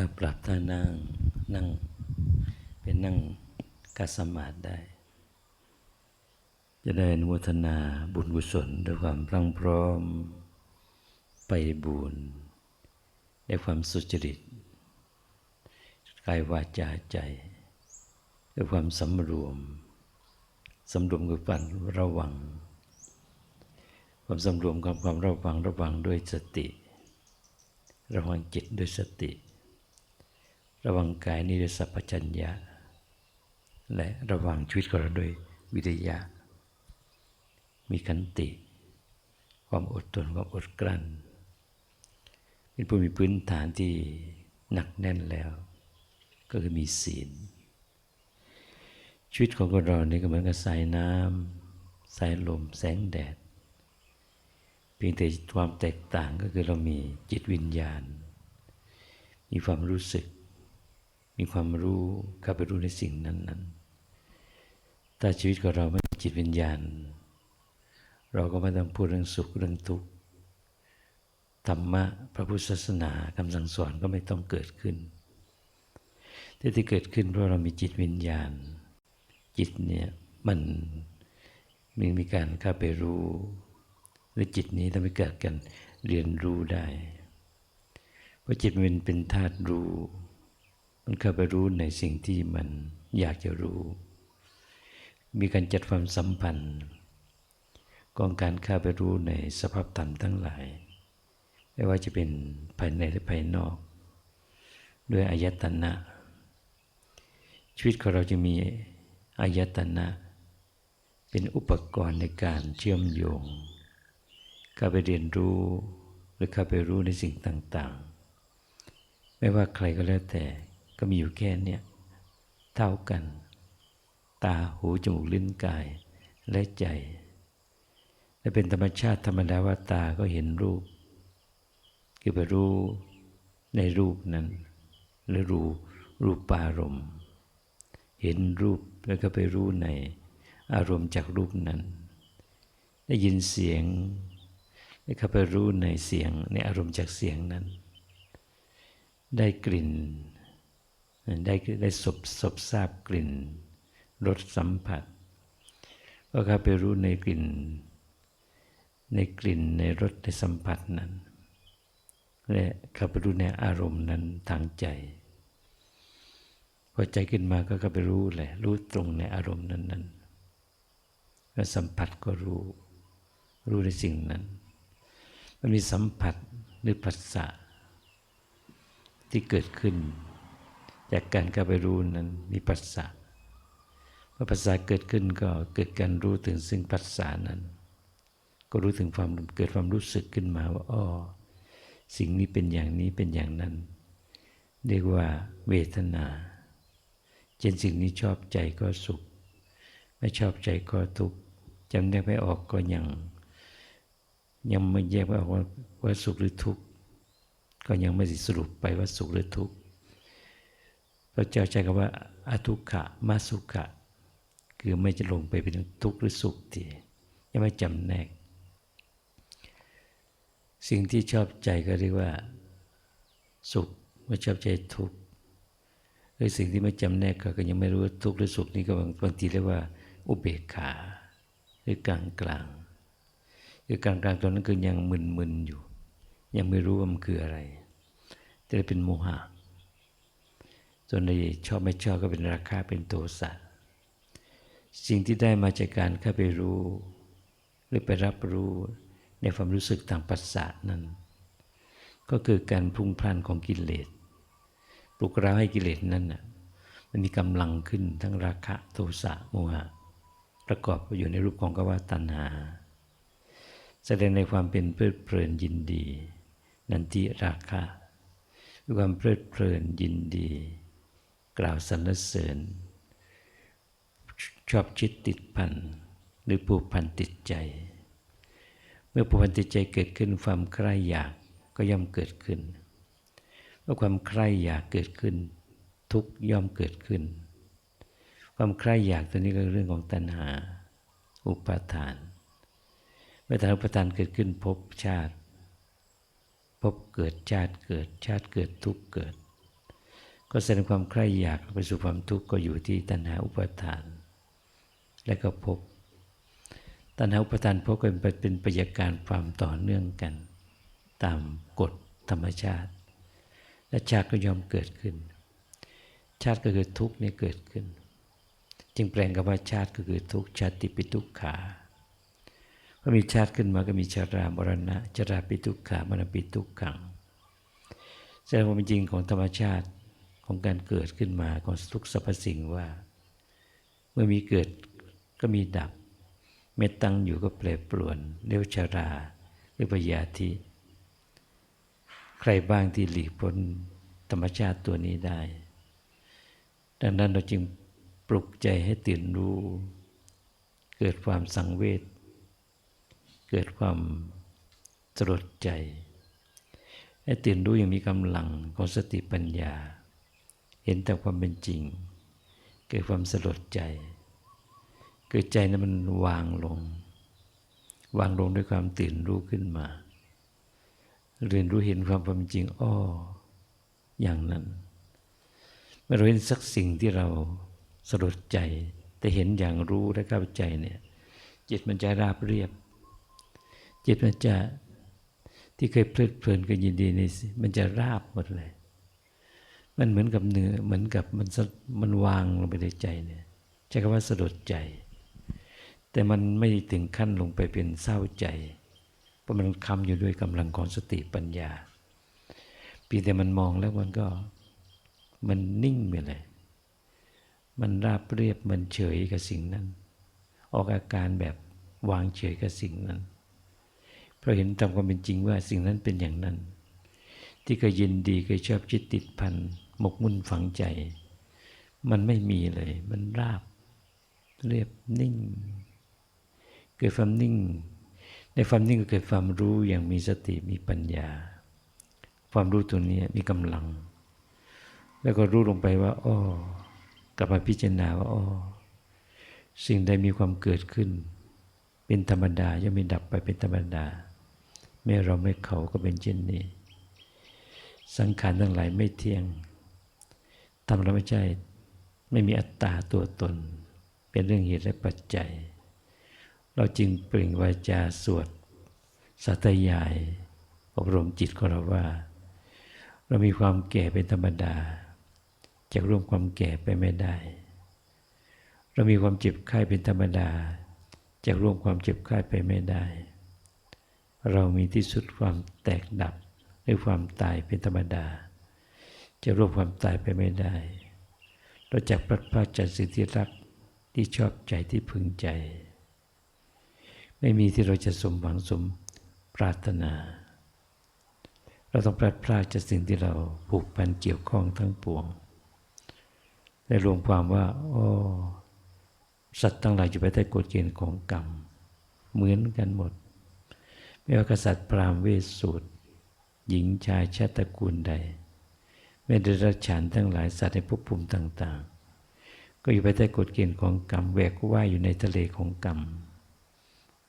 ถ้าปรับท่านั่งนั่ง เป็นนั่งกัสมาธิได้ จะได้อนุโมทนาบุญกุศลด้วยความพรั่งพร้อมไปบุญในความสุจริตกายวาจาใจด้วยความสำรวมสำรวมคือการระวัง ความสำรวมกับความระวังระวังด้วยสติ ระวังจิตด้วยสติ ระวังกายนี้ด้วยสัพพัญญะและระวังชีวิตของเราด้วยวิทยา มีขันติ ความอดทนความอดกลั้น เป็นผู้มีพื้นฐานที่หนักแน่นแล้ว ก็คือมีศีล ชีวิตของเราเนี่ก็เหมือนกับสายน้ำสายลมแสงแดดเพียงแต่ความแตกต่างก็คือเรามีจิตวิญญาณ มีความรู้สึก มีความรู้เข้าไปรู้ในสิ่งนั้นๆถ้าชีวิตของเราไม่มีจิตวิญญาณ เราก็ไม่ต้องพูดเรื่องสุขเรื่องทุกข์ธรรมะพระพุทธศาสนาคำสั่งสอนก็ไม่ต้องเกิดขึ้นแต่ที่เกิดขึ้นเพราะเรามีจิตวิญญาณ จิตเนี่ยมันมีมีการเข้าไปรู้หรือจิตนี้ทำให้เกิดการเรียนรู้ได้ เพราะจิตมันเป็นธาตุรู้ มันเข้าไปรู้ในสิ่งที่มันอยากจะรู้ มีการจัดความสัมพันธ์กองการเข้าไปรู้ในสภาพธรรมทั้งหลาย ไม่ว่าจะเป็นภายในหรือภายนอก ด้วยอายตนะ ชีวิตของเราจะมีอายตนะ เป็นอุปกรณ์ในการเชื่อมโยงเข้าไปเรียนรู้หรือเข้าไปรู้ในสิ่งต่างๆ ไม่ว่าใครก็แล้วแต่ ก็มีอยู่แค่เนี้ยเท่ากัน ตาหูจมูกลิ้นกายและใจและเป็นธรรมชาติธรรมดาว่าตาก็เห็นรูป คือไปรู้ในรูปนั้นหรือรู้รูปปารมณ์เห็นรูปแล้วก็ไปรู้ในอารมณ์จากรูปนั้น ได้ยินเสียง แล้วก็ไปรู้ในเสียงในอารมณ์จากเสียงนั้น ได้กลิ่น ได้ได้สบสบทราบกลิ่นรสสัมผัส ก็เข้าไปรู้ในกลิ่น ในกลิ่นในรสในสัมผัสนั้น และเข้าไปรู้ในอารมณ์นั้นทางใจ พอใจขึ้นมาก็เข้าไปรู้แหละ รู้ตรงในอารมณ์นั้นนั้นแล้วสัมผัสก็รู้ รู้ในสิ่งนั้น มันมีสัมผัสหรือผัสสะที่เกิดขึ้น จากการเข้าไปรู้นั้นมีปัสสะเมื่อปัสสะเกิดขึ้นก็เกิดการรู้ถึงซึ่งปัสสะนั้น ก็รู้ถึงความเกิดความรู้สึกขึ้นมาว่าอ๋อสิ่งนี้เป็นอย่างนี้เป็นอย่างนั้น เรียกว่าเวทนาเช่นสิ่งนี้ชอบใจก็สุข ไม่ชอบใจก็ทุกข์จำแนกไม่ออกก็ยัง ยังไม่แยกไม่ออกว่าว่าสุขหรือทุกข์ก็ยังไม่สรุปไปว่าสุขหรือทุกข์ พระเจ้าใช้คำว่าอทุกขะมาสุขะ คือไม่จะลงไปเป็นทุกข์หรือสุขทียังไม่จำแนก สิ่งที่ชอบใจก็เรียกว่า สุขไม่ชอบใจทุกข์หรือสิ่งที่ไม่จำแนกก็ยังไม่รู้ว่าทุกข์หรือสุขนี่ก็บางทีเรียกว่า อุเบกขาหรือกลางกลางคือกลางกลางตอนนั้นคือยังมึนๆอยู่ ยังไม่รู้ว่ามันคืออะไรจะเป็นโมหะ ส่วนในชอบไม่ชอบก็เป็นราคาเป็นโทสะสิ่งที่ได้มาจากการเข้าไปรู้ หรือไปรับรู้ในความรู้สึกทางปัสสะนั้น ก็คือการพุ่งพล่านของกิเลสปลุกเร้าให้กิเลสนั้นน่ะมันมีกำลังขึ้นทั้งราคะโทสะโมหะ ประกอบอยู่ในรูปของกว่าตัณหา แสดงในความเป็นเพลิดเพลินยินดี นันทิราคะความเพลิดเพลินยินดี กล่าวสรรเสริญ ชอบชิดติดพันหรือผูกพันติดใจ เมื่อผูกพันติดใจเกิดขึ้นความใคร่อยากก็ย่อมเกิดขึ้น เมื่อความใคร่อยากเกิดขึ้น ทุกย่อมเกิดขึ้น ความใคร่อยากตัวนี้ก็เรื่องของตัณหา อุปาทาน เมื่อตัณหาอุปาทานเกิดขึ้นพบชาติพบเกิดชาติเกิดชาติเกิดทุกเกิด ก็แสดงความใคร่อยากไปสู่ความทุกข์ก็อยู่ที่ตัณหาอุปาทาน และก็พบ ตัณหาอุปาทานพบก็เป็นปัจจัยการความต่อเนื่องกัน ตามกฎธรรมชาติ และชาติก็ยอมเกิดขึ้น ชาติก็คือทุกข์นี่เกิดขึ้น จึงแปลงกับว่าชาติก็คือทุกข์ชาติปิทุกขาพอมีชาติขึ้นมาก็มีชารามรณะชราปิทุกขามรณปิทุกขังแสดงควาเป็นจริงของธรรมชาติ ของการเกิดขึ้นมาของทุกสรรพสิ่งว่า เมื่อมีเกิดก็มีดับ เมตตังอยู่ก็แปรปรวนเรียกว่าชาราเรียกว่ายาธิ ใครบ้างที่หลีกพ้นธรรมชาติตัวนี้ได้ ดังนั้นเราจึงปลุกใจให้ตื่นรู้ เกิดความสังเวชเกิดความสลดใจ ให้ตื่นรู้อย่างมีกำลังของสติปัญญา เห็นแต่ความเป็นจริง เกิดความสลดใจ เกิดใจนั้นมันวางลง วางลงด้วยความตื่นรู้ขึ้นมา เรียนรู้เห็นความเป็นจริงอ้ออย่างนั้นเมื่อเราเห็นสักสิ่งที่เราสลดใจ แต่เห็นอย่างรู้และเข้าใจเนี่ยจิตมันจะราบเรียบ จิตมันจะที่เคยเพลิดเพลินกันยินดีในมันจะราบหมดเลย มันเหมือนกับเนื้อเหมือนกับมันมันวางลงไปในใจเนี่ยใช้คำว่าสลดใจ แต่มันไม่ถึงขั้นลงไปเป็นเศร้าใจ เพราะมันคำอยู่ด้วยกำลังของสติปัญญาเพียงแต่มันมองแล้วมันก็มันนิ่งไปเลย มันราบเรียบมันเฉยกับสิ่งนั้น ออกอาการแบบวางเฉยกับสิ่งนั้น เพราะเห็นตามความเป็นจริงว่าสิ่งนั้นเป็นอย่างนั้น ที่เคยยินดีเคยชอบจิตติดพัน หมกมุ่นฝังใจ มันไม่มีเลย มันราบ เรียบนิ่ง เกิดความนิ่ง ในความนิ่งก็เกิดความรู้อย่างมีสติมีปัญญา ความรู้ตัวนี้มีกำลัง แล้วก็รู้ลงไปว่าอ้อกลับมาพิจารณาว่าอ้อสิ่งใดมีความเกิดขึ้น เป็นธรรมดาย่อมมีดับไปเป็นธรรมดาไม่เราไม่เขาก็เป็นเช่นนี้ สังขารทั้งหลายไม่เที่ยง ทำเราไม่ใช่ไม่มีอัตตาตัวตน เป็นเรื่องเหตุและปัจจัย เราจึงเปล่งวาจาสวดสัตยาย อบรมจิตของเราว่า เรามีความแก่เป็นธรรมดาจะร่วมความแก่ไปไม่ได้ เรามีความเจ็บไข้เป็นธรรมดาจะร่วมความเจ็บไข้ไปไม่ได้ เรามีที่สุดความแตกดับหรือความตายเป็นธรรมดา จะร่วมความตายไปไม่ได้เราจากพลัดพรากจากสิ่งที่รักที่ชอบใจที่พึงใจ ไม่มีที่เราจะสมหวังสมปรารถนา เราต้องพลัดพรากจากสิ่งที่เราผูกพันเกี่ยวข้องทั้งปวงได้รวมความว่าโอ้สัตว์ทั้งหลายอยู่ภายใต้กฎเกณฑ์ของกรรม เหมือนกันหมด ไม่ว่ากษัตริย์พราหมณ์เวสสูตร หญิงชายชาติกูลใด ไม่ได้รัชานทั้งหลายสัตว์ในภพภูมิต่าง ๆ ก็อยู่ภายใต้กฎเกณฑ์ของกรรมแหวกว่ายอยู่ในทะเลของกรรม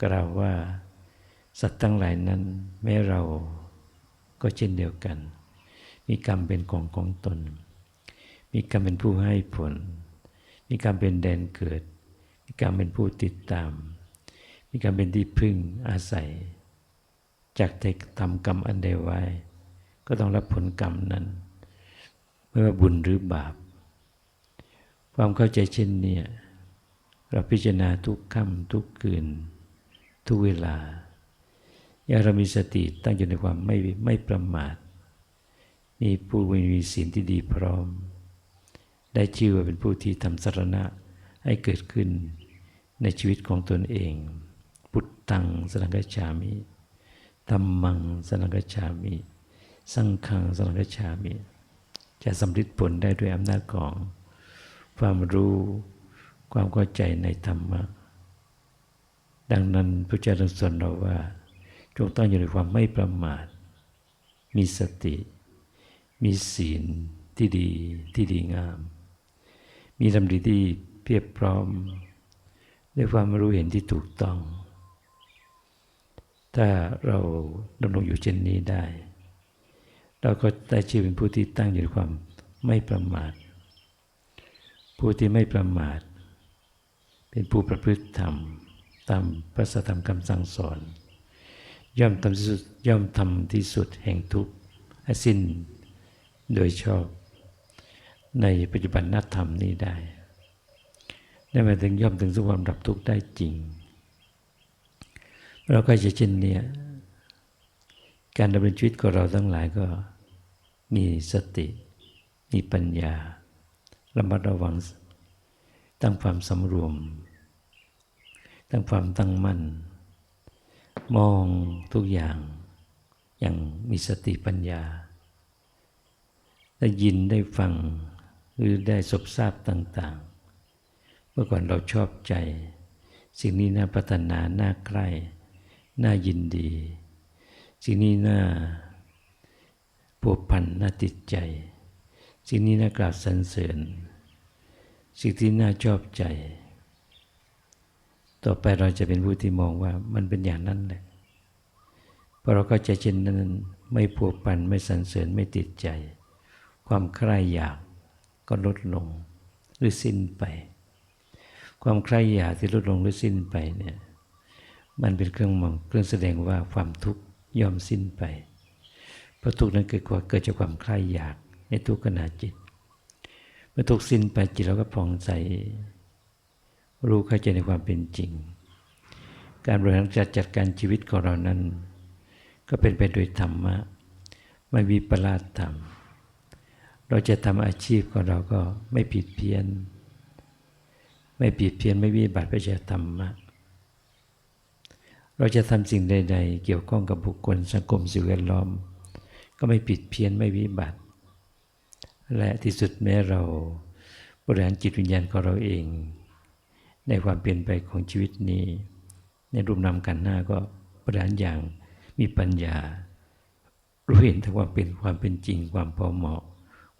กล่าวว่าสัตว์ทั้งหลายนั้นแม้เราก็เช่นเดียวกัน มีกรรมเป็นของของตน มีกรรมเป็นผู้ให้ผล มีกรรมเป็นแดนเกิด มีกรรมเป็นผู้ติดตาม มีกรรมเป็นที่พึ่งอาศัย จากแต่ทำกรรมอันใดไว้ ก็ต้องรับผลกรรมนั้น ไม่ว่าบุญหรือบาป ความเข้าใจเช่นนี้เราพิจารณาทุกค่ำทุกคืน ทุกเวลา อย่าเรามีสติตั้งอยู่ในความไม่ไม่ประมาทมีผู้มีศีลที่ดีพร้อม ได้ชื่อว่าเป็นผู้ที่ทำสรณะให้เกิดขึ้นในชีวิตของตนเอง พุทธังสนังกัจฉามิธรรมังสนังกัจฉามิ สังฆังสนังกัจฉามิ จะสำเร็จผลได้ด้วยอำนาจของความรู้ความเข้าใจในธรรมะ ดังนั้นพระเจ้าทรงสอนเราว่า จงตั้งอยู่ในความไม่ประมาท มีสติ มีศีลที่ดีที่ดีงาม มีดำริที่เพียบพร้อมด้วยความรู้เห็นที่ถูกต้อง ถ้าเราดำรงอยู่เช่นนี้ได้ เราก็ได้ชื่อเป็นผู้ที่ตั้งอยู่ในความไม่ประมาท ผู้ที่ไม่ประมาท เป็นผู้ประพฤติธรรม ตามพระสธรรมคำสั่งสอน ย่อมทำที่สุดย่อมทำที่สุดแห่งทุกข์สิ้นโดยชอบ ในปัจจุบันนัธรรมนี้ได้ได้หมายถึงย่อมถึงสุความดับทุกข์ได้จริง เราก็จะเช่นเนี้ย การดำเนินชีวิตของเราทั้งหลายก็มีสติ มีปัญญา ระมัดระวัง ตั้งความสำรวม ตั้งความตั้งมั่น มองทุกอย่างอย่างมีสติปัญญา ได้ยินได้ฟังหรือได้สบทราบต่าง ๆ เมื่อก่อนเราชอบใจ สิ่งนี้น่าปรารถนา น่าใกล้ น่ายินดี สิ่งนี้น่าผูกพันน่าติดใจ สิ่งนี้น่ากราบสรรเสริญ สิ่งที่น่าชอบใจ ต่อไปเราจะเป็นผู้ที่มองว่ามันเป็นอย่างนั้นแหละพอเราก็จะเช่นนั้นไม่ผูกพันไม่สรรเสริญไม่ติดใจ ความใคร่อยากก็ลดลงหรือสิ้นไป ความใคร่อยากที่ลดลงหรือสิ้นไปเนี่ยมันเป็นเครื่องมองเครื่องแสดงว่าความทุกข์ ยอมสิ้นไป เพราะทุกข์นั้นเกิดว่าเกิดจากความใคร่อยากในทุกขณะจิต เมื่อทุกข์สิ้นไปจิตเราก็ผ่องใส รู้เข้าใจในความเป็นจริง การบริหารจัดจัดการชีวิตของเรานั้น ก็เป็นไปโดยธรรมะ ไม่มีประลาดธรรม เราจะทำอาชีพของเราก็ไม่ผิดเพี้ยน ไม่ผิดเพี้ยนไม่วิบัติไปจากธรรมะ เราจะทำสิ่งใด ๆ เกี่ยวข้องกับบุคคลสังคมสิ่งแวดล้อม ก็ไม่ผิดเพี้ยนไม่วิบัติ และที่สุดแม้เราบริหารจิตวิญญาณของเราเอง ในความเปลี่ยนไปของชีวิตนี้ ในรูปนามกันหน้าก็บริหารอย่างมีปัญญา รู้เห็นถึงความเป็นความเป็นจริง ความพอเหมาะ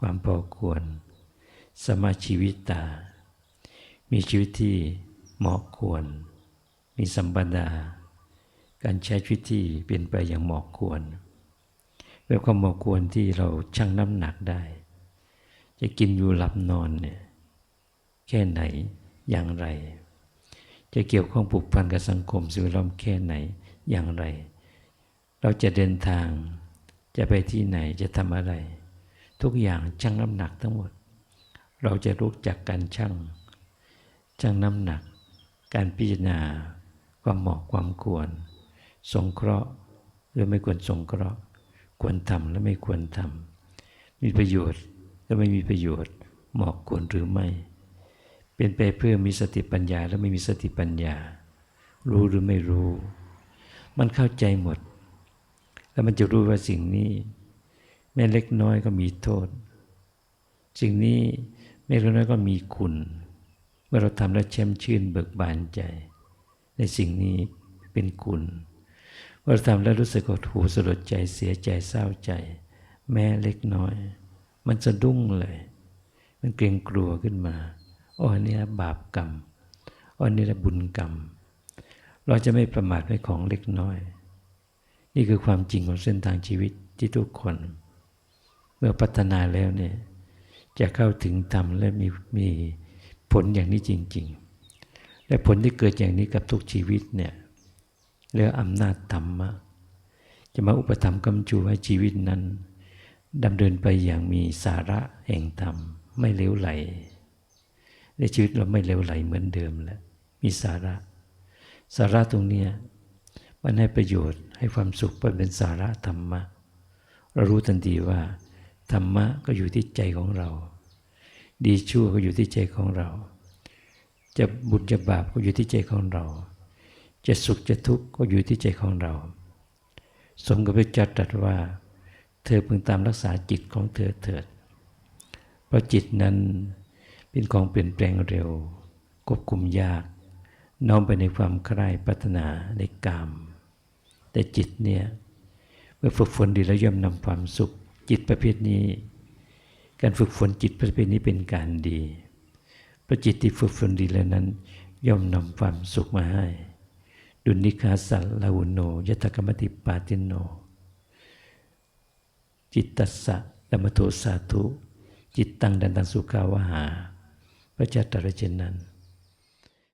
ความพอควร สมาชีวิตตา มีชีวิตที่เหมาะควร มีสัมปดา การใช้ชีวิตที่เปลี่ยนไปอย่างเหมาะควรเป็นความเหมาะควรที่เราชั่งน้ำหนักได้ จะกินอยู่หลับนอนเนี่ยแค่ไหนอย่างไร จะเกี่ยวข้องผูกพันกับสังคมสิ่งแวดล้อมแค่ไหนอย่างไร เราจะเดินทางจะไปที่ไหนจะทำอะไร ทุกอย่างชั่งน้ำหนักทั้งหมด เราจะรู้จักการชั่งชั่งน้ำหนัก การพิจารณาความเหมาะความควร สงเคราะห์หรือไม่ควรสงเคราะห์ ควรทำและไม่ควรทำมีประโยชน์และไม่มีประโยชน์เหมาะควรหรือไม่ เป็นไปเพื่อมีสติปัญญาและไม่มีสติปัญญา รู้หรือไม่รู้ มันเข้าใจหมด แล้วมันจะรู้ว่าสิ่งนี้ แม้เล็กน้อยก็มีโทษ สิ่งนี้ไม่เล็กน้อยก็มีคุณ เมื่อเราทำแล้วแช่มชื่นเบิกบานใจ ในสิ่งนี้เป็นคุณ อเราทำแล้วรู้สึกหดหู่สลดใจเสียใจเศร้าใจ แม้เล็กน้อย มันสะดุ้งเลย มันเกรงกลัวขึ้นมาอ๋อนี่บาปกรรมอ๋อนี่ละบุญกรรม เราจะไม่ประมาทในของเล็กน้อย นี่คือความจริงของเส้นทางชีวิตที่ทุกคน เมื่อพัฒนาแล้วเนี่ยจะเข้าถึงธรรมและมีมีผลอย่างนี้จริง ๆ และผลที่เกิดอย่างนี้กับทุกชีวิตเนี่ย เรียกอำนาจธรรมะ จะมาอุปถัมกำจูให้ชีวิตนั้นดำเนินไปอย่างมีสาระแห่งธรรม ไม่เลวไหลในชีวิตเราไม่เลวไหลเหมือนเดิมแล้ว มีสาระ สาระตรงเนี้ยมันให้ประโยชน์ให้ความสุขเป็นสาระธรรมะ เรารู้ทันทีว่า ธรรมะก็อยู่ที่ใจของเรา ดีชั่วก็อยู่ที่ใจของเรา จะบุญจะบาปก็อยู่ที่ใจของเรา จะสุขจะทุกข์ก็อยู่ที่ใจของเรา สมกับพระเจ้าตรัสว่า เธอพึงตามรักษาจิตของเธอเถิด เพราะจิตนั้นเป็นของเปลี่ยนแปลงเร็ว ควบคุมยาก น้อมไปในความใคร่ปรารถนาในกาม แต่จิตเนี่ยเมื่อฝึกฝนดีแล้วย่อมนำความสุข จิตประเภทนี้ การฝึกฝนจิตประเภทนี้เป็นการดีเพราะจิตที่ฝึกฝนดีแล้วนั้น ย่อมนำความสุขมาให้ ดุนิคาสัลลาวุโนยตกรรมติปาติโน จิตตัสสะดัมโทสาธุ จิตตังดันตังสุขาวหา พระเจ้าตรัสเช่นนั้น